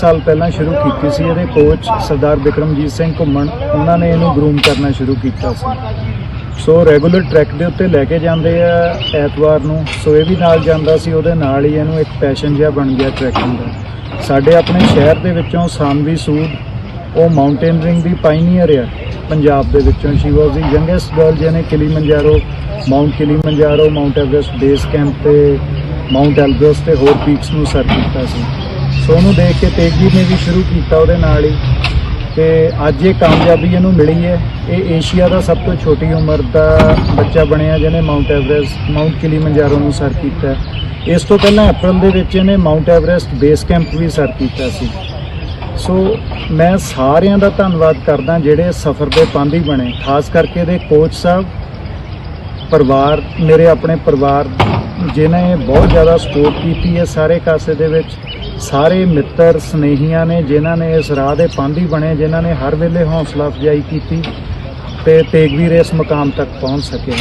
ਸਾਲ ਪਹਿਲਾਂ ਸ਼ੁਰੂ ਕੀਤੀ ਸੀ, ਇਹਦੇ ਕੋਚ ਸਰਦਾਰ ਬਿਕਰਮਜੀਤ ਸਿੰਘ ਘੁੰਮਣ, ਉਹਨਾਂ ਨੇ ਇਹਨੂੰ ਗਰੂਮ ਕਰਨਾ ਸ਼ੁਰੂ ਕੀਤਾ ਸੀ। ਸੋ ਰੈਗੂਲਰ ਟਰੈਕ ਦੇ ਉੱਤੇ ਲੈ ਕੇ ਜਾਂਦੇ ਆ ਐਤਵਾਰ ਨੂੰ। ਸੋ ਇਹ ਵੀ ਨਾਲ ਜਾਂਦਾ ਸੀ, ਉਹਦੇ ਨਾਲ ਹੀ ਇਹਨੂੰ ਇੱਕ ਪੈਸ਼ਨ ਜਿਹਾ ਬਣ ਗਿਆ ਟਰੈਕਿੰਗ ਦਾ। ਸਾਡੇ ਆਪਣੇ ਸ਼ਹਿਰ ਦੇ ਵਿੱਚੋਂ ਸਾਨਵੀ ਸੂਦ ਉਹ ਮਾਊਂਟੇਨਰਿੰਗ ਦੀ ਪਾਇਨੀਅਰ ਆ, ਪੰਜਾਬ ਦੇ ਵਿੱਚੋਂ। She was the youngest girl ਜਿਹਨੇ Kilimanjaro Mount Kilimanjaro Mount Everest base camp ਤੇ ਮਾਊਂਟ ਐਲਬਰਸ ਤੇ ਹੋਰ ਪੀਕਸ ਨੂੰ ਸਰ ਕੀਤਾ ਸੀ। ਸੋ ਉਹਨੂੰ ਦੇਖ ਕੇ ਤੇਜ਼ੀ ਨੇ ਵੀ ਸ਼ੁਰੂ ਕੀਤਾ ਉਹਦੇ ਨਾਲ ਹੀ। ਤੇ ਅੱਜ ਇਹ ਕਾਮਯਾਬੀ ਇਹਨੂੰ ਮਿਲੀ ਹੈ। ਇਹ ਏਸ਼ੀਆ ਦਾ ਸਭ ਤੋਂ ਛੋਟੀ ਉਮਰ ਦਾ ਬੱਚਾ ਬਣਿਆ ਜਿਹਨੇ ਮਾਊਂਟ ਐਵਰੈਸਟ, ਮਾਊਂਟ ਕਿਲੀਮੰਜਾਰੋ ਨੂੰ ਸਰ ਕੀਤਾ ਇਸ ਤੋਂ ਪਹਿਲਾਂ ਅਪ੍ਰੈਲ ਦੇ ਵਿੱਚ ਇਹਨੇ ਮਾਊਂਟ ਐਵਰੈਸਟ ਬੇਸ ਕੈਂਪ ਵੀ ਸਰ ਕੀਤਾ ਸੀ। ਸੋ ਮੈਂ ਸਾਰਿਆਂ ਦਾ ਧੰਨਵਾਦ ਕਰਦਾ ਜਿਹੜੇ ਸਫ਼ਰ ਦੇ ਪਾਂਧੀ ਬਣੇ। ਖਾਸ ਕਰਕੇ ਇਹਦੇ ਕੋਚ ਸਾਹਿਬ, ਪਰਿਵਾਰ, ਮੇਰੇ ਆਪਣੇ ਪਰਿਵਾਰ ਜਿਨ੍ਹਾਂ ਨੇ ਬਹੁਤ ਜ਼ਿਆਦਾ ਸਪੋਰਟ ਕੀਤੀ ਹੈ ਸਾਰੇ ਕਾਸੇ ਦੇ ਵਿੱਚ। ਸਾਰੇ ਮਿੱਤਰ ਸਨੇਹੀਆਂ ਨੇ, ਜਿਨ੍ਹਾਂ ਨੇ ਇਸ ਰਾਹ ਦੇ ਪਾਂਧੀ ਬਣੇ, ਜਿਨ੍ਹਾਂ ਨੇ ਹਰ ਵੇਲੇ ਹੌਸਲਾ ਅਫਜ਼ਾਈ ਕੀਤੀ ਤੇ ਤੇਗਵੀਰ ਇਸ ਮੁਕਾਮ ਤੱਕ ਪਹੁੰਚ ਸਕੇ।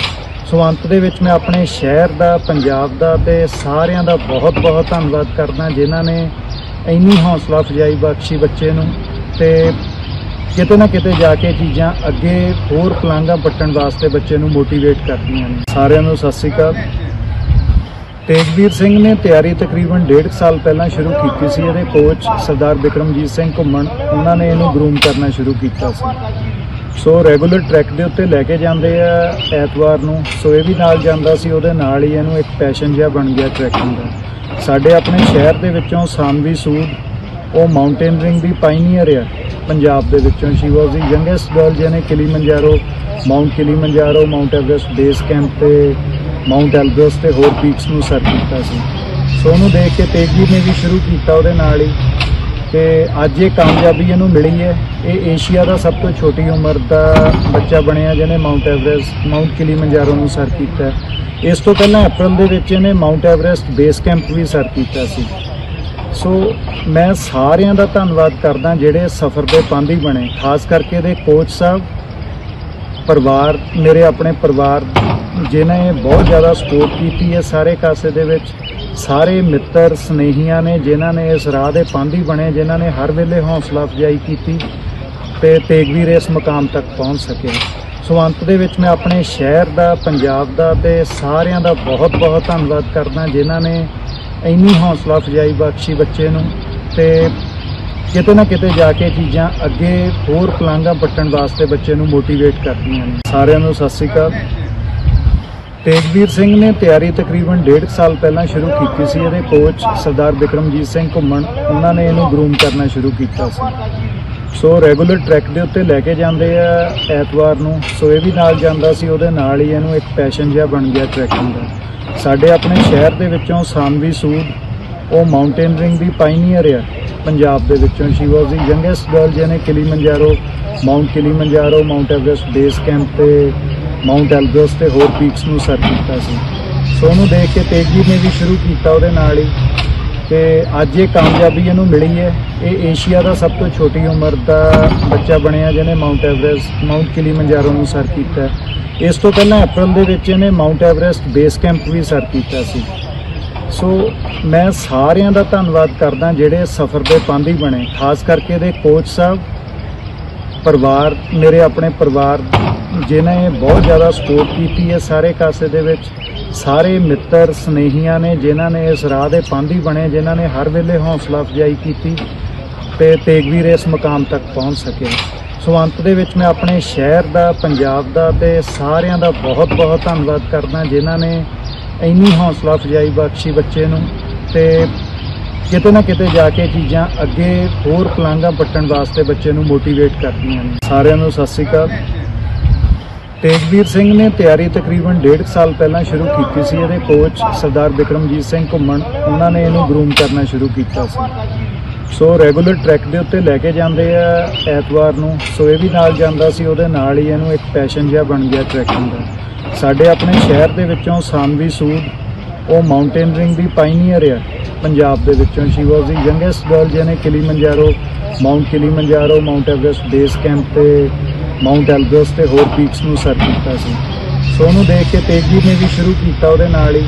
ਸੋ ਅੰਤ ਦੇ ਵਿੱਚ ਮੈਂ ਆਪਣੇ ਸ਼ਹਿਰ ਦਾ, ਪੰਜਾਬ ਦਾ ਤੇ ਸਾਰਿਆਂ ਦਾ ਬਹੁਤ ਬਹੁਤ ਧੰਨਵਾਦ ਕਰਦਾ, ਜਿਨ੍ਹਾਂ ਨੇ ਇੰਨੀ ਹੌਸਲਾ ਅਫਜ਼ਾਈ ਬਖਸ਼ੀ ਬੱਚੇ ਨੂੰ ਤੇ ਕਿਤੇ ਨਾ ਕਿਤੇ ਜਾ ਕੇ ਚੀਜ਼ਾਂ ਅੱਗੇ ਹੋਰ ਪਲਾਂਘਾਂ ਪੱਟਣ ਵਾਸਤੇ ਬੱਚੇ ਨੂੰ ਮੋਟੀਵੇਟ ਕਰਦੀਆਂ ਨੇ। ਸਾਰਿਆਂ ਨੂੰ ਸਤਿ ਸ੍ਰੀ ਅਕਾਲ। ਤੇਜਵੀਰ ਸਿੰਘ ਨੇ ਤਿਆਰੀ ਤਕਰੀਬਨ 1.5 ਸਾਲ ਪਹਿਲਾਂ ਸ਼ੁਰੂ ਕੀਤੀ ਸੀ। ਇਹਦੇ ਕੋਚ ਸਰਦਾਰ ਬਿਕਰਮਜੀਤ ਸਿੰਘ ਘੁੰਮਣ, ਉਹਨਾਂ ਨੇ ਇਹਨੂੰ ਗਰੂਮ ਕਰਨਾ ਸ਼ੁਰੂ ਕੀਤਾ ਸੀ। ਸੋ ਰੈਗੂਲਰ ਟਰੈਕ ਦੇ ਉੱਤੇ ਲੈ ਕੇ ਜਾਂਦੇ ਆ ਐਤਵਾਰ ਨੂੰ। ਸੋ ਇਹ ਵੀ ਨਾਲ ਜਾਂਦਾ ਸੀ, ਉਹਦੇ ਨਾਲ ਹੀ ਇਹਨੂੰ ਇੱਕ ਪੈਸ਼ਨ ਜਿਹਾ ਬਣ ਗਿਆ ਟਰੈਕਿੰਗ ਦਾ। ਸਾਡੇ ਆਪਣੇ ਸ਼ਹਿਰ ਦੇ ਵਿੱਚੋਂ ਸਾਨਵੀ ਸੂਦ ਉਹ ਮਾਊਂਟੇਨਰਿੰਗ ਦੀ ਪਾਇਨੀਅਰ ਆ। ਪੰਜਾਬ ਦੇ ਵਿੱਚੋਂ she was the youngest girl ਜਿਹਨੇ Kilimanjaro Mount Kilimanjaro Mount Everest base camp ਤੇ ਮਾਊਂਟ ਐਲਬਰਸ ਤੇ ਹੋਰ ਪੀਕਸ ਨੂੰ ਸਰ ਕੀਤਾ ਸੀ। ਸੋ ਉਹਨੂੰ ਦੇਖ ਕੇ ਤੇਗੀ ਨੇ ਵੀ ਸ਼ੁਰੂ ਕੀਤਾ ਉਹਦੇ ਨਾਲ ਹੀ। ਤੇ ਅੱਜ ਇਹ ਕਾਮਯਾਬੀ ਇਹਨੂੰ ਮਿਲੀ ਹੈ। ਇਹ ਏਸ਼ੀਆ ਦਾ ਸਭ ਤੋਂ ਛੋਟੀ ਉਮਰ ਦਾ ਬੱਚਾ ਬਣਿਆ ਜਿਹਨੇ ਮਾਊਂਟ ਐਵਰੈਸਟ ਮਾਊਂਟ ਕਿਲੀਮੰਜਾਰੋ ਨੂੰ ਸਰ ਕੀਤਾ ਇਸ ਤੋਂ ਪਹਿਲਾਂ ਅਪ੍ਰੈਲ ਦੇ ਵਿੱਚ ਇਹਨੇ ਮਾਊਂਟ ਐਵਰੈਸਟ ਬੇਸ ਕੈਂਪ ਵੀ ਸਰ ਕੀਤਾ ਸੀ। ਸੋ ਮੈਂ ਸਾਰਿਆਂ ਦਾ ਧੰਨਵਾਦ ਕਰਦਾ ਜਿਹੜੇ ਸਫ਼ਰ ਦੇ ਪਾਂਧੀ ਬਣੇ। ਖਾਸ ਕਰਕੇ ਇਹਦੇ ਕੋਚ ਸਾਹਿਬ ਪਰਿਵਾਰ, ਮੇਰੇ ਆਪਣੇ ਪਰਿਵਾਰ ਜਿਨ੍ਹਾਂ ਨੇ ਬਹੁਤ ਜ਼ਿਆਦਾ ਸਪੋਰਟ ਕੀਤੀ ਹੈ ਸਾਰੇ ਕਾਸੇ ਦੇ ਵਿੱਚ। ਸਾਰੇ ਮਿੱਤਰ, ਸਨੇਹੀਆਂ ਨੇ, ਜਿਨ੍ਹਾਂ ਨੇ ਇਸ ਰਾਹ ਦੇ ਪਾਂਧੀ ਬਣੇ, ਜਿਨ੍ਹਾਂ ਨੇ ਹਰ ਵੇਲੇ ਹੌਸਲਾ ਅਫਜ਼ਾਈ ਕੀਤੀ ਤੇ ਤੇਗਵੀਰ ਇਸ ਮੁਕਾਮ ਤੱਕ ਪਹੁੰਚ ਸਕੇ। ਸੋ ਅੰਤ ਦੇ ਵਿੱਚ ਮੈਂ ਆਪਣੇ ਸ਼ਹਿਰ ਦਾ, ਪੰਜਾਬ ਦਾ ਤੇ ਸਾਰਿਆਂ ਦਾ ਬਹੁਤ ਬਹੁਤ ਧੰਨਵਾਦ ਕਰਦਾ, ਜਿਨ੍ਹਾਂ ਨੇ ਇੰਨੀ ਹੌਸਲਾ ਅਫਜ਼ਾਈ ਬਖਸ਼ੀ ਬੱਚੇ ਨੂੰ ਤੇ ਕਿਤੇ ਨਾ ਕਿਤੇ ਜਾ ਕੇ ਚੀਜ਼ਾਂ ਅੱਗੇ ਹੋਰ ਪਲਾਂਘਾਂ ਪੱਟਣ ਵਾਸਤੇ ਬੱਚੇ ਨੂੰ ਮੋਟੀਵੇਟ ਕਰਦੀਆਂ ਨੇ। ਸਾਰਿਆਂ ਨੂੰ ਸਤਿ ਸ੍ਰੀ ਅਕਾਲ। ਤੇਜਵੀਰ ਸਿੰਘ ਨੇ ਤਿਆਰੀ ਤਕਰੀਬਨ 1.5 ਸਾਲ ਪਹਿਲਾਂ ਸ਼ੁਰੂ ਕੀਤੀ ਸੀ। ਇਹਦੇ ਕੋਚ ਸਰਦਾਰ ਬਿਕਰਮਜੀਤ ਸਿੰਘ ਘੁੰਮਣ, ਉਹਨਾਂ ਨੇ ਇਹਨੂੰ ਗਰੂਮ ਕਰਨਾ ਸ਼ੁਰੂ ਕੀਤਾ ਸੀ। ਸੋ ਰੈਗੂਲਰ ਟਰੈਕ ਦੇ ਉੱਤੇ ਲੈ ਕੇ ਜਾਂਦੇ ਆ ਐਤਵਾਰ ਨੂੰ। ਸੋ ਇਹ ਵੀ ਨਾਲ ਜਾਂਦਾ ਸੀ, ਉਹਦੇ ਨਾਲ ਹੀ ਇਹਨੂੰ ਇੱਕ ਪੈਸ਼ਨ ਜਿਹਾ ਬਣ ਗਿਆ ਟਰੈਕਿੰਗ ਦਾ। ਸਾਡੇ ਆਪਣੇ ਸ਼ਹਿਰ ਦੇ ਵਿੱਚੋਂ ਸਾਨਵੀ ਸੂਦ ਉਹ ਮਾਊਂਟੇਨਰਿੰਗ ਦੀ ਪਾਇਨੀਅਰ ਆ। ਪੰਜਾਬ ਦੇ ਵਿੱਚੋਂ she was the youngest girl ਜਿਹਨੇ Kilimanjaro Mount Kilimanjaro Mount Everest base camp ਤੇ ਮਾਊਂਟ ਐਲਬਰਸ ਤੇ ਹੋਰ ਪੀਕਸ ਨੂੰ ਸਰ ਕੀਤਾ ਸੀ। ਸੋ ਉਹਨੂੰ ਦੇਖ ਕੇ ਤੇਗੀ ਨੇ ਵੀ ਸ਼ੁਰੂ ਕੀਤਾ ਉਹਦੇ ਨਾਲ ਹੀ। ਤੇ ਅੱਜ ਇਹ ਕਾਮਯਾਬੀ ਇਹਨੂੰ ਮਿਲੀ ਹੈ। ਇਹ ਏਸ਼ੀਆ ਦਾ ਸਭ ਤੋਂ ਛੋਟੀ ਉਮਰ ਦਾ ਬੱਚਾ ਬਣਿਆ ਜਿਹਨੇ ਮਾਊਂਟ ਐਵਰੈਸਟ ਮਾਊਂਟ ਕਿਲੀਮੰਜਾਰੋ ਨੂੰ ਸਰ ਕੀਤਾ ਇਸ ਤੋਂ ਪਹਿਲਾਂ ਅਪ੍ਰੈਲ ਦੇ ਵਿੱਚ ਇਹਨੇ ਮਾਊਂਟ ਐਵਰੈਸਟ ਬੇਸ ਕੈਂਪ ਵੀ ਸਰ ਕੀਤਾ ਸੀ। ਸੋ ਮੈਂ ਸਾਰਿਆਂ ਦਾ ਧੰਨਵਾਦ ਕਰਦਾ ਜਿਹੜੇ ਸਫ਼ਰ ਦੇ ਪਾਂਧੀ ਬਣੇ, ਖਾਸ ਕਰਕੇ ਇਹਦੇ ਕੋਚ ਸਾਹਿਬ, ਪਰਿਵਾਰ, ਮੇਰੇ ਆਪਣੇ ਪਰਿਵਾਰ ਜਿਨ੍ਹਾਂ ਬਹੁਤ ਜ਼ਿਆਦਾ ਸਪੋਰਟ ਕੀਤੀ ਹੈ ਸਾਰੇ ਕਾਸੇ ਦੇ ਵਿੱਚ। ਸਾਰੇ ਮਿੱਤਰ, ਸਨੇਹੀਆਂ ਨੇ, ਜਿਨ੍ਹਾਂ ਨੇ ਇਸ ਰਾਹ ਦੇ ਪਾਂਧੀ ਬਣੇ, ਜਿਨ੍ਹਾਂ ਨੇ ਹਰ ਵੇਲੇ ਹੌਸਲਾ ਅਫਜ਼ਾਈ ਕੀਤੀ ਤੇ ਤੇਗਵੀਰ ਇਸ ਮੁਕਾਮ ਤੱਕ ਪਹੁੰਚ ਸਕੇ ਸੋ ਅੰਤ ਦੇ ਵਿੱਚ ਮੈਂ ਆਪਣੇ ਸ਼ਹਿਰ ਦਾ, ਪੰਜਾਬ ਦਾ ਤੇ ਸਾਰਿਆਂ ਦਾ ਬਹੁਤ ਬਹੁਤ ਧੰਨਵਾਦ ਕਰਦਾ, ਜਿਨ੍ਹਾਂ ਨੇ ਇੰਨੀ ਹੌਸਲਾ ਅਫਜ਼ਾਈ ਬਖਸ਼ੀ ਬੱਚੇ ਨੂੰ ਤੇ ਕਿਤੇ ਨਾ ਕਿਤੇ ਜਾ ਕੇ ਚੀਜ਼ਾਂ ਅੱਗੇ ਹੋਰ ਪਲਾਂਘਾਂ ਪੱਟਣ ਵਾਸਤੇ ਬੱਚੇ ਨੂੰ ਮੋਟੀਵੇਟ ਕਰਦੀਆਂ ਨੇ। ਸਾਰਿਆਂ ਨੂੰ ਸਤਿ ਸ੍ਰੀ ਅਕਾਲ। ਤੇਜਵੀਰ ਸਿੰਘ ਨੇ ਤਿਆਰੀ ਤਕਰੀਬਨ 1.5 ਸਾਲ ਪਹਿਲਾਂ ਸ਼ੁਰੂ ਕੀਤੀ ਸੀ। ਇਹਦੇ ਕੋਚ ਸਰਦਾਰ ਬਿਕਰਮਜੀਤ ਸਿੰਘ ਘੁੰਮਣ, ਉਹਨਾਂ ਨੇ ਇਹਨੂੰ ਗਰੂਮ ਕਰਨਾ ਸ਼ੁਰੂ ਕੀਤਾ ਸੀ। ਸੋ ਰੈਗੂਲਰ ਟਰੈਕ ਦੇ ਉੱਤੇ ਲੈ ਕੇ ਜਾਂਦੇ ਆ ਐਤਵਾਰ ਨੂੰ। ਸੋ ਇਹ ਵੀ ਨਾਲ ਜਾਂਦਾ ਸੀ, ਉਹਦੇ ਨਾਲ ਹੀ ਇਹਨੂੰ ਇੱਕ ਪੈਸ਼ਨ ਜਿਹਾ ਬਣ ਗਿਆ ਟਰੈਕਿੰਗ ਦਾ। ਸਾਡੇ ਆਪਣੇ ਸ਼ਹਿਰ ਦੇ ਵਿੱਚੋਂ ਸਾਨਵੀ ਸੂਦ, ਉਹ ਮਾਊਂਟੇਨਰਿੰਗ ਦੀ ਪਾਇਨੀਅਰ ਆ। ਪੰਜਾਬ ਦੇ ਵਿੱਚੋਂ she was the youngest girl ਜਿਹਨੇ Kilimanjaro Mount Kilimanjaro Mount Everest base camp ਤੇ ਮਾਊਂਟ ਐਲਬਰਸ ਤੇ ਹੋਰ ਪੀਕਸ ਨੂੰ ਸਰ ਕੀਤਾ ਸੀ। ਸੋ ਉਹਨੂੰ ਦੇਖ ਕੇ ਤੇਗੀ ਨੇ ਵੀ ਸ਼ੁਰੂ ਕੀਤਾ ਉਹਦੇ ਨਾਲ ਹੀ।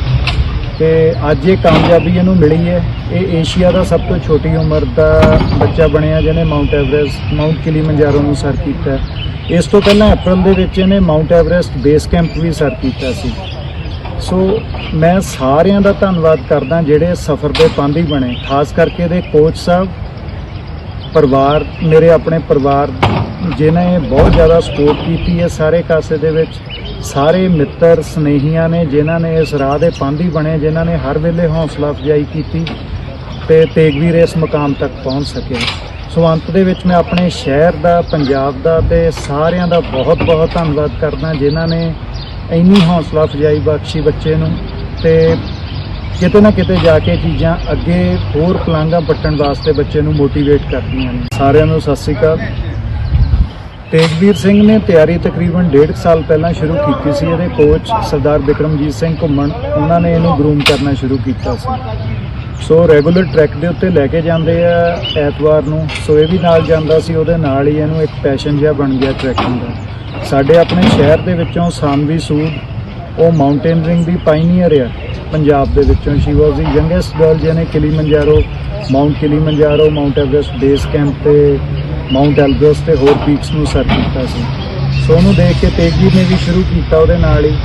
ਤੇ ਅੱਜ ਇਹ ਕਾਮਯਾਬੀ ਇਹਨੂੰ ਮਿਲੀ ਹੈ। ਇਹ ਏਸ਼ੀਆ ਦਾ ਸਭ ਤੋਂ ਛੋਟੀ ਉਮਰ ਦਾ ਬੱਚਾ ਬਣਿਆ ਜਿਹਨੇ ਮਾਊਂਟ ਐਵਰੈਸਟ ਮਾਊਂਟ ਕਿਲੀਮੰਜਾਰੋ ਨੂੰ ਸਰ ਕੀਤਾ। ਇਸ ਤੋਂ ਪਹਿਲਾਂ ਅਪ੍ਰੈਲ ਦੇ ਵਿੱਚ ਇਹਨੇ ਮਾਊਂਟ ਐਵਰੈਸਟ ਬੇਸ ਕੈਂਪ ਵੀ ਸਰ ਕੀਤਾ ਸੀ। ਸੋ ਮੈਂ ਸਾਰਿਆਂ ਦਾ ਧੰਨਵਾਦ ਕਰਦਾ ਜਿਹੜੇ ਸਫ਼ਰ ਦੇ ਪਾਂਧੀ ਬਣੇ। ਖਾਸ ਕਰਕੇ ਇਹਦੇ ਕੋਚ ਸਾਹਿਬ, ਪਰਿਵਾਰ, ਮੇਰੇ ਆਪਣੇ ਪਰਿਵਾਰ ਜਿਨ੍ਹਾਂ ਨੇ ਬਹੁਤ ਜ਼ਿਆਦਾ ਸਪੋਰਟ ਕੀਤੀ ਹੈ ਸਾਰੇ ਕਾਸੇ ਦੇ ਵਿੱਚ। ਸਾਰੇ ਮਿੱਤਰ ਸਨੇਹੀਆਂ ਨੇ, ਜਿਨ੍ਹਾਂ ਨੇ ਇਸ ਰਾਹ ਦੇ ਪਾਂਧੀ ਬਣੇ, ਜਿਨ੍ਹਾਂ ਨੇ ਹਰ ਵੇਲੇ ਹੌਸਲਾ ਅਫਜ਼ਾਈ ਕੀਤੀ ਤੇ ਤੇਗਵੀਰ ਇਸ ਮੁਕਾਮ ਤੱਕ ਪਹੁੰਚ ਸਕੇ ਸੋ ਅੰਤ ਦੇ ਵਿੱਚ ਮੈਂ ਆਪਣੇ ਸ਼ਹਿਰ ਦਾ, ਪੰਜਾਬ ਦਾ ਤੇ ਸਾਰਿਆਂ ਦਾ ਬਹੁਤ-ਬਹੁਤ ਧੰਨਵਾਦ ਕਰਦਾ, ਜਿਨ੍ਹਾਂ ਨੇ ਇੰਨੀ ਹੌਸਲਾ ਅਫਜ਼ਾਈ ਬਖਸ਼ੀ ਬੱਚੇ ਨੂੰ ਤੇ ਕਿਤੇ ਨਾ ਕਿਤੇ ਜਾ ਕੇ ਚੀਜ਼ਾਂ ਅੱਗੇ ਹੋਰ ਪਲਾਂਘਾਂ ਪੱਟਣ ਵਾਸਤੇ ਬੱਚੇ ਨੂੰ ਮੋਟੀਵੇਟ ਕਰਦੀਆਂ ਨੇ। ਸਾਰਿਆਂ ਨੂੰ ਸਤਿ ਸ੍ਰੀ ਅਕਾਲ। ਤੇਜਵੀਰ ਸਿੰਘ ਨੇ ਤਿਆਰੀ ਤਕਰੀਬਨ 1.5 ਸਾਲ ਪਹਿਲਾਂ ਸ਼ੁਰੂ ਕੀਤੀ ਸੀ। ਇਹਦੇ ਕੋਚ ਸਰਦਾਰ ਬਿਕਰਮਜੀਤ ਸਿੰਘ ਘੁੰਮਣ, ਉਹਨਾਂ ਨੇ ਇਹਨੂੰ ਗਰੂਮ ਕਰਨਾ ਸ਼ੁਰੂ ਕੀਤਾ ਸੀ। ਸੋ ਰੈਗੂਲਰ ਟਰੈਕ ਦੇ ਉੱਤੇ ਲੈ ਕੇ ਜਾਂਦੇ ਆ ਐਤਵਾਰ ਨੂੰ। ਸੋ ਇਹ ਵੀ ਨਾਲ ਜਾਂਦਾ ਸੀ, ਉਹਦੇ ਨਾਲ ਹੀ ਇਹਨੂੰ ਇੱਕ ਪੈਸ਼ਨ ਜਿਹਾ ਬਣ ਗਿਆ ਟਰੈਕਿੰਗ ਦਾ। ਸਾਡੇ ਆਪਣੇ ਸ਼ਹਿਰ ਦੇ ਵਿੱਚੋਂ ਸਾਨਵੀ ਸੂਦ, ਉਹ ਮਾਊਂਟੇਨਰਿੰਗ ਦੀ ਪਾਇਨੀਅਰ ਆ। ਪੰਜਾਬ ਦੇ ਵਿੱਚੋਂ she was the youngest girl ਜਿਹਨੇ Kilimanjaro Mount Kilimanjaro Mount Everest base camp ਤੇ ਮਾਊਂਟ ਐਲਬਰਸ ਤੇ ਹੋਰ ਪੀਕਸ ਨੂੰ ਸਰ ਕੀਤਾ ਸੀ। ਸੋ ਉਹਨੂੰ ਦੇਖ ਕੇ ਤੇਗੀ ਨੇ ਵੀ ਸ਼ੁਰੂ ਕੀਤਾ ਉਹਦੇ ਨਾਲ ਹੀ।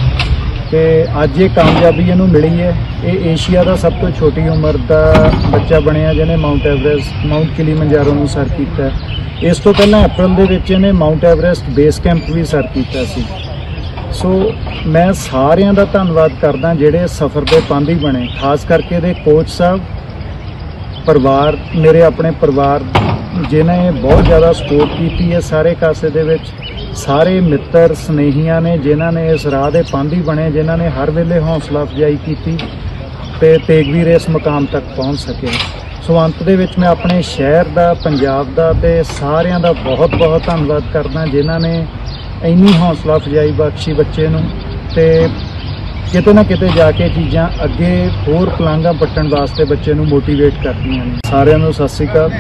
ਤੇ ਅੱਜ ਇਹ ਕਾਮਯਾਬੀ ਇਹਨੂੰ ਮਿਲੀ ਹੈ। ਇਹ ਏਸ਼ੀਆ ਦਾ ਸਭ ਤੋਂ ਛੋਟੀ ਉਮਰ ਦਾ ਬੱਚਾ ਬਣਿਆ ਜਿਹਨੇ ਮਾਊਂਟ ਐਵਰੈਸਟ ਮਾਊਂਟ ਕਿਲੀਮੰਜਾਰੋ ਨੂੰ ਸਰ ਕੀਤਾ ਇਸ ਤੋਂ ਪਹਿਲਾਂ ਅਪ੍ਰੈਲ ਦੇ ਵਿੱਚ ਇਹਨੇ ਮਾਊਂਟ ਐਵਰੈਸਟ ਬੇਸ ਕੈਂਪ ਵੀ ਸਰ ਕੀਤਾ ਸੀ। ਸੋ ਮੈਂ ਸਾਰਿਆਂ ਦਾ ਧੰਨਵਾਦ ਕਰਦਾ ਜਿਹੜੇ ਸਫ਼ਰ ਦੇ ਪਾਂਧੀ ਬਣੇ। ਖਾਸ ਕਰਕੇ ਇਹਦੇ ਕੋਚ ਸਾਹਿਬ, ਪਰਿਵਾਰ, ਮੇਰੇ ਆਪਣੇ ਪਰਿਵਾਰ ਜਿਨ੍ਹਾਂ ਬਹੁਤ ਜ਼ਿਆਦਾ ਸਪੋਰਟ ਕੀਤੀ ਹੈ ਸਾਰੇ ਕਾਸੇ ਦੇ ਵਿੱਚ, ਸਾਰੇ ਮਿੱਤਰ, ਸਨੇਹੀਆਂ ਨੇ, ਜਿਨ੍ਹਾਂ ਨੇ ਇਸ ਰਾਹ ਦੇ ਪਾਂਧੀ ਬਣੇ, ਜਿਨ੍ਹਾਂ ਨੇ ਹਰ ਵੇਲੇ ਹੌਸਲਾ ਅਫਜ਼ਾਈ ਕੀਤੀ ਤੇ ਤੇਗਵੀਰ ਇਸ ਮੁਕਾਮ ਤੱਕ ਪਹੁੰਚ ਸਕੇ। ਸੋ ਅੰਤ ਦੇ ਵਿੱਚ ਮੈਂ ਆਪਣੇ ਸ਼ਹਿਰ ਦਾ, ਪੰਜਾਬ ਦਾ ਤੇ ਸਾਰਿਆਂ ਦਾ ਬਹੁਤ-ਬਹੁਤ ਧੰਨਵਾਦ ਕਰਦਾ, ਜਿਨ੍ਹਾਂ ਨੇ ਇੰਨੀ ਹੌਸਲਾ ਅਫਜ਼ਾਈ ਬਖਸ਼ੀ ਬੱਚੇ ਨੂੰ ਤੇ ਕਿਤੇ ਨਾ ਕਿਤੇ ਜਾ ਕੇ ਚੀਜ਼ਾਂ ਅੱਗੇ ਹੋਰ ਪਲਾਂਘਾਂ ਪੱਟਣ ਵਾਸਤੇ ਬੱਚੇ ਨੂੰ ਮੋਟੀਵੇਟ ਕਰਦੀਆਂ ਨੇ। ਸਾਰਿਆਂ ਨੂੰ ਸਤਿ ਸ੍ਰੀ ਅਕਾਲ।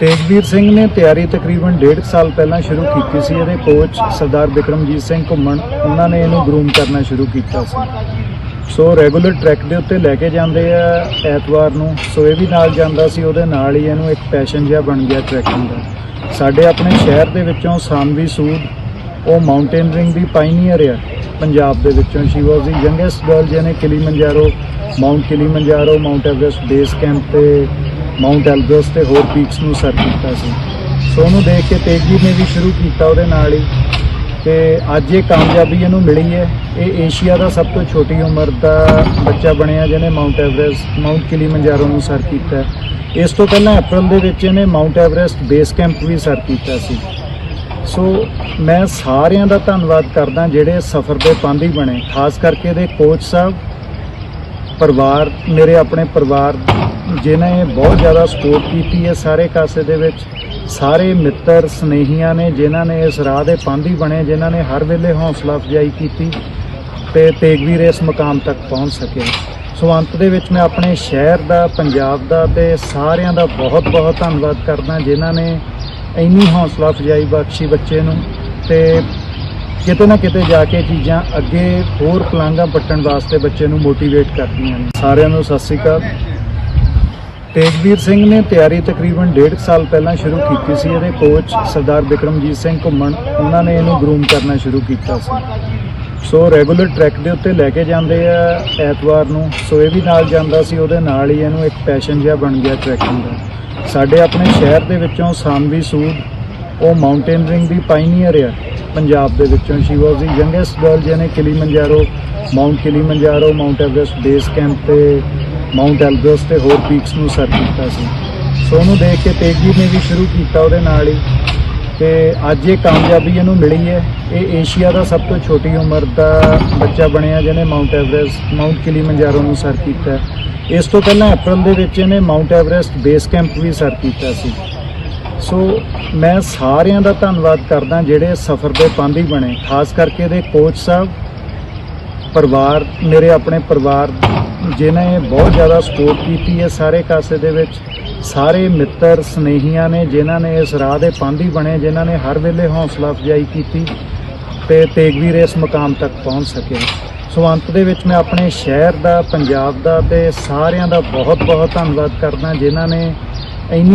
ਤੇਜਵੀਰ ਸਿੰਘ ਨੇ ਤਿਆਰੀ ਤਕਰੀਬਨ 1.5 ਸਾਲ ਪਹਿਲਾਂ ਸ਼ੁਰੂ ਕੀਤੀ ਸੀ। ਇਹਦੇ ਕੋਚ ਸਰਦਾਰ ਬਿਕਰਮਜੀਤ ਸਿੰਘ ਘੁੰਮਣ, ਉਹਨਾਂ ਨੇ ਇਹਨੂੰ ਗਰੂਮ ਕਰਨਾ ਸ਼ੁਰੂ ਕੀਤਾ ਸੀ। ਸੋ ਰੈਗੂਲਰ ਟਰੈਕ ਦੇ ਉੱਤੇ ਲੈ ਕੇ ਜਾਂਦੇ ਆ ਐਤਵਾਰ ਨੂੰ। ਸੋ ਇਹ ਵੀ ਨਾਲ ਜਾਂਦਾ ਸੀ, ਉਹਦੇ ਨਾਲ ਹੀ ਇਹਨੂੰ ਇੱਕ ਪੈਸ਼ਨ ਜਿਹਾ ਬਣ ਗਿਆ ਟਰੈਕਿੰਗ ਦਾ। ਸਾਡੇ ਆਪਣੇ ਸ਼ਹਿਰ ਦੇ ਵਿੱਚੋਂ ਸਾਨਵੀ ਸੂਦ ਉਹ ਮਾਊਂਟੇਨਰਿੰਗ ਦੀ ਪਾਇਨੀਅਰ ਆ। ਪੰਜਾਬ ਦੇ ਵਿੱਚੋਂ she was the youngest girl ਜਿਹਨੇ Kilimanjaro Mount Kilimanjaro Mount Everest base camp ਤੇ ਮਾਊਂਟ ਐਲਬਰਸ ਤੇ ਹੋਰ ਪੀਕਸ ਨੂੰ ਸਰ ਕੀਤਾ ਸੀ। ਸੋ ਉਹਨੂੰ ਦੇਖ ਕੇ ਤੇਜੀ ਨੇ ਵੀ ਸ਼ੁਰੂ ਕੀਤਾ ਉਹਦੇ ਨਾਲ ਹੀ। ਤੇ ਅੱਜ ਇਹ ਕਾਮਯਾਬੀ ਇਹਨੂੰ ਮਿਲੀ ਹੈ। ਇਹ ਏਸ਼ੀਆ ਦਾ ਸਭ ਤੋਂ ਛੋਟੀ ਉਮਰ ਦਾ ਬੱਚਾ ਬਣਿਆ ਜਿਹਨੇ ਮਾਊਂਟ ਐਵਰੈਸਟ ਮਾਊਂਟ ਕਿਲੀਮੰਜਾਰੋ ਨੂੰ ਸਰ ਕੀਤਾ ਇਸ ਤੋਂ ਪਹਿਲਾਂ ਅਪ੍ਰੈਲ ਦੇ ਵਿੱਚ ਇਹਨੇ ਮਾਊਂਟ ਐਵਰੈਸਟ ਬੇਸ ਕੈਂਪ ਵੀ ਸਰ ਕੀਤਾ ਸੀ। ਸੋ ਮੈਂ ਸਾਰਿਆਂ ਦਾ ਧੰਨਵਾਦ ਕਰਦਾ ਜਿਹੜੇ ਸਫ਼ਰ ਦੇ ਪਾਂਧੀ ਬਣੇ। ਖਾਸ ਕਰਕੇ ਇਹਦੇ ਕੋਚ ਸਾਹਿਬ, ਪਰਿਵਾਰ, ਮੇਰੇ ਆਪਣੇ ਪਰਿਵਾਰ ਜਿਨ੍ਹਾਂ ਨੇ ਬਹੁਤ ਜ਼ਿਆਦਾ ਸਪੋਰਟ ਕੀਤੀ ਹੈ ਸਾਰੇ ਕਾਸੇ ਦੇ ਵਿੱਚ, ਸਾਰੇ ਮਿੱਤਰ, ਸਨੇਹੀਆਂ ਨੇ, ਜਿਨ੍ਹਾਂ ਨੇ ਇਸ ਰਾਹ ਦੇ ਪਾਂਧੀ ਬਣੇ, ਜਿਨ੍ਹਾਂ ਨੇ ਹਰ ਵੇਲੇ ਹੌਸਲਾ ਅਫਜ਼ਾਈ ਕੀਤੀ ਤੇ ਤੇਗਵੀਰ ਇਸ ਮੁਕਾਮ ਤੱਕ ਪਹੁੰਚ ਸਕੇ। ਸੋ ਅੰਤ ਦੇ ਵਿੱਚ ਮੈਂ ਆਪਣੇ ਸ਼ਹਿਰ ਦਾ, ਪੰਜਾਬ ਦਾ ਤੇ ਸਾਰਿਆਂ ਦਾ ਬਹੁਤ-ਬਹੁਤ ਧੰਨਵਾਦ ਕਰਦਾ, ਜਿਨ੍ਹਾਂ ਨੇ ਇੰਨੀ ਹੌਸਲਾ ਅਫਜ਼ਾਈ ਬਖਸ਼ੀ ਬੱਚੇ ਨੂੰ ਤੇ ਕਿਤੇ ਨਾ ਕਿਤੇ ਜਾ ਕੇ ਚੀਜ਼ਾਂ ਅੱਗੇ ਹੋਰ ਪਲਾਂਘਾਂ ਪੱਟਣ ਵਾਸਤੇ ਬੱਚੇ ਨੂੰ ਮੋਟੀਵੇਟ ਕਰਦੀਆਂ ਨੇ। ਸਾਰਿਆਂ ਨੂੰ ਸਤਿ ਸ੍ਰੀ ਅਕਾਲ। ਤੇਜਵੀਰ ਸਿੰਘ ਨੇ ਤਿਆਰੀ ਤਕਰੀਬਨ 1.5 ਸਾਲ ਪਹਿਲਾਂ ਸ਼ੁਰੂ ਕੀਤੀ ਸੀ। ਇਹਦੇ ਕੋਚ ਸਰਦਾਰ ਬਿਕਰਮਜੀਤ ਸਿੰਘ ਘੁੰਮਣ, ਉਹਨਾਂ ਨੇ ਇਹਨੂੰ ਗਰੂਮ ਕਰਨਾ ਸ਼ੁਰੂ ਕੀਤਾ ਸੀ। ਸੋ ਰੈਗੂਲਰ ਟਰੈਕ ਦੇ ਉੱਤੇ ਲੈ ਕੇ ਜਾਂਦੇ ਆ ਐਤਵਾਰ ਨੂੰ। ਸੋ ਇਹ ਵੀ ਨਾਲ ਜਾਂਦਾ ਸੀ, ਉਹਦੇ ਨਾਲ ਹੀ ਇਹਨੂੰ ਇੱਕ ਪੈਸ਼ਨ ਜਿਹਾ ਬਣ ਗਿਆ ਟਰੈਕਿੰਗ ਦਾ। ਸਾਡੇ ਆਪਣੇ ਸ਼ਹਿਰ ਦੇ ਵਿੱਚੋਂ ਸਾਨਵੀ ਸੂਦ, ਉਹ ਮਾਊਂਟੇਨਰਿੰਗ ਦੀ ਪਾਇਨੀਅਰ ਆ, ਪੰਜਾਬ ਦੇ ਵਿੱਚੋਂ। She was the youngest girl ਜਿਹਨੇ Kilimanjaro Mount Kilimanjaro Mount Everest base camp ਤੇ ਮਾਊਂਟ ਐਲਬਰਸ ਤੇ ਹੋਰ ਪੀਕਸ ਨੂੰ ਸਰ ਕੀਤਾ ਸੀ। ਸੋ ਉਹਨੂੰ ਦੇਖ ਕੇ ਤੇਜੀ ਨੇ ਵੀ ਸ਼ੁਰੂ ਕੀਤਾ ਉਹਦੇ ਨਾਲ ਹੀ। ਤੇ ਅੱਜ ਇਹ ਕਾਮਯਾਬੀ ਇਹਨੂੰ ਮਿਲੀ ਹੈ। ਇਹ ਏਸ਼ੀਆ ਦਾ ਸਭ ਤੋਂ ਛੋਟੀ ਉਮਰ ਦਾ ਬੱਚਾ ਬਣਿਆ ਜਿਹਨੇ ਮਾਊਂਟ ਐਵਰੈਸਟ ਮਾਊਂਟ ਕਿਲੀਮੰਜਾਰੋ ਨੂੰ ਸਰ ਕੀਤਾ। ਇਸ ਤੋਂ ਪਹਿਲਾਂ ਅਪ੍ਰੈਲ ਦੇ ਵਿੱਚ ਇਹਨੇ ਮਾਊਂਟ ਐਵਰੈਸਟ ਬੇਸ ਕੈਂਪ ਵੀ ਸਰ ਕੀਤਾ ਸੀ। ਸੋ ਮੈਂ ਸਾਰਿਆਂ ਦਾ ਧੰਨਵਾਦ ਕਰਦਾ ਜਿਹੜੇ ਸਫ਼ਰ ਦੇ ਪਾਂਧੀ ਬਣੇ। ਖਾਸ ਕਰਕੇ ਇਹਦੇ ਕੋਚ ਸਾਹਿਬ ਪਰਿਵਾਰ, ਮੇਰੇ ਆਪਣੇ ਪਰਿਵਾਰ ਜਿਨ੍ਹਾਂ ਨੇ ਬਹੁਤ ਜ਼ਿਆਦਾ ਸਪੋਰਟ ਕੀਤੀ ਹੈ ਸਾਰੇ ਕਾਸੇ ਦੇ ਵਿੱਚ। ਸਾਰੇ ਮਿੱਤਰ, ਸਨੇਹੀਆਂ ਨੇ, ਜਿਨ੍ਹਾਂ ਨੇ ਇਸ ਰਾਹ ਦੇ ਪਾਂਧੀ ਬਣੇ, ਜਿਨ੍ਹਾਂ ਨੇ ਹਰ ਵੇਲੇ ਹੌਸਲਾ ਅਫਜ਼ਾਈ ਕੀਤੀ ਤੇ ਤੇਗਵੀਰ ਇਸ ਮੁਕਾਮ ਤੱਕ ਪਹੁੰਚ ਸਕੇ ਸੋ ਅੰਤ ਦੇ ਵਿੱਚ ਮੈਂ ਆਪਣੇ ਸ਼ਹਿਰ ਦਾ, ਪੰਜਾਬ ਦਾ ਤੇ ਸਾਰਿਆਂ ਦਾ ਬਹੁਤ ਬਹੁਤ ਧੰਨਵਾਦ ਕਰਦਾ, ਜਿਨ੍ਹਾਂ ਨੇ ਇੰਨੀ